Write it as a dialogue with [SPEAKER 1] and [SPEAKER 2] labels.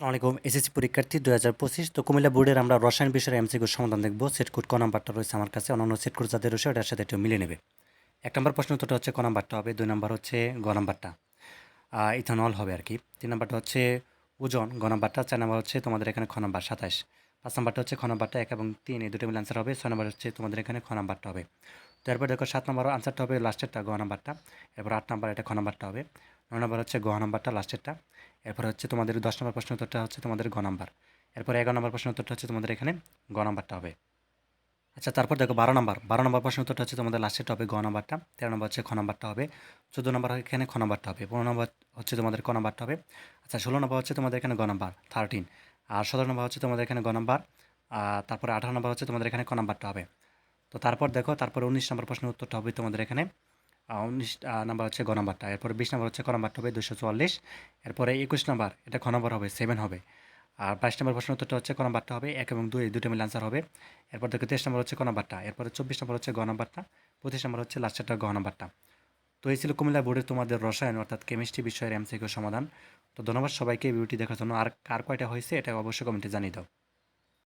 [SPEAKER 1] আসসালামাইকুম এসএসসি পরীক্ষার্থী দু হাজার পঁচিশ তো কুমিল্লা বোর্ডের আমরা রসায়ন বিষয়ের এমসিকিউর সমাধান দেখব। সেট কোড ক নাম্বারটা রয়েছে আমার কাছে, অন্যান্য সেট কোড যাদের রয়েছে ওটার সাথে একটু মিলে নেবে। এক নম্বর প্রশ্ন উত্তরটা হচ্ছে ক নাম্বারটা হবে, দুই নম্বর হচ্ছে গ নাম্বারটা। ইথানল হবে আর কি। তিন নাম্বারটা হচ্ছে ওজন, গ নাম্বারটা, চার নাম্বার হচ্ছে তোমাদের এখানে খ নাম্বার সাতাশ পাঁচ নাম্বারটা হচ্ছে খ নাম্বারটা এক এবং তিন, এই দুটো মিলে আনসার হবে। ছয় নাম্বার হচ্ছে তোমাদের এখানে খ নাম্বারটা হবে। তো এরপর দেখো সাত নম্বর আনসারটা হবে লাস্টেরটা গ নাম্বারটা। এরপর আট নাম্বার এটা খ নাম্বারটা হবে। নয় নম্বর হচ্ছে গ নাম্বারটা লাস্টেরটা এরপর হচ্ছে তোমাদের দশ নম্বর প্রশ্ন উত্তরটা হচ্ছে তোমাদের গ নাম্বার। এরপর এগারো নম্বর প্রশ্ন উত্তরটা হচ্ছে তোমাদের এখানে গ নাম্বারটা হবে। আচ্ছা তারপর দেখো বারো নম্বর। বারো নম্বর প্রশ্ন উত্তরটা হচ্ছে তোমাদের লাস্টেরটা হবে গ নাম্বারটা। তেরো নম্বর হচ্ছে খ নাম্বারটা হবে। চোদ্দ নম্বর এখানে খ নাম্বারটা হবে। পনেরো নম্বর হচ্ছে তোমাদের ক নাম্বারটা হবে। আচ্ছা ষোলো নম্বর হচ্ছে তোমাদের এখানে গ নাম্বার থার্টিন আর সতেরো নম্বর হচ্ছে তোমাদের এখানে গ নাম্বার। তারপরে আঠারো নম্বর হচ্ছে তোমাদের এখানে ক নাম্বারটা হবে। তো তারপর দেখো, তারপর উনিশ নম্বর প্রশ্নের উত্তরটা হবে তোমাদের এখানে। উনিশ নাম্বার হচ্ছে গ নাম্বারটা। এরপরে বিশ নম্বর হচ্ছে ক হবে দুশো চুয়াল্লিশ। এরপরে একুশ নম্বর, এটা খ নম্বর হবে সেভেন হবে। আর বাইশ নম্বর প্রশ্ন উত্তরটা হচ্ছে ক হবে, এক এবং দুই দুটো মিলে আনসার হবে। এরপর দেখো, তেইশ নম্বর হচ্ছে ক এরপরে চব্বিশ নম্বর হচ্ছে গ পঁচিশ নম্বর হচ্ছে লাস্টেরটা গ নাম্বারটা। তো এই ছিল কুমিল্লা বোর্ডের তোমাদের রসায়ন, অর্থাৎ কেমিস্ট্রি বিষয়ের এমসিকিউ সমাধান। তো ধন্যবাদ সবাইকে ভিডিওটি দেখার জন্য। আর কার কয়টা হয়েছে, এটা অবশ্যই কমেন্টে জানিয়ে দাও।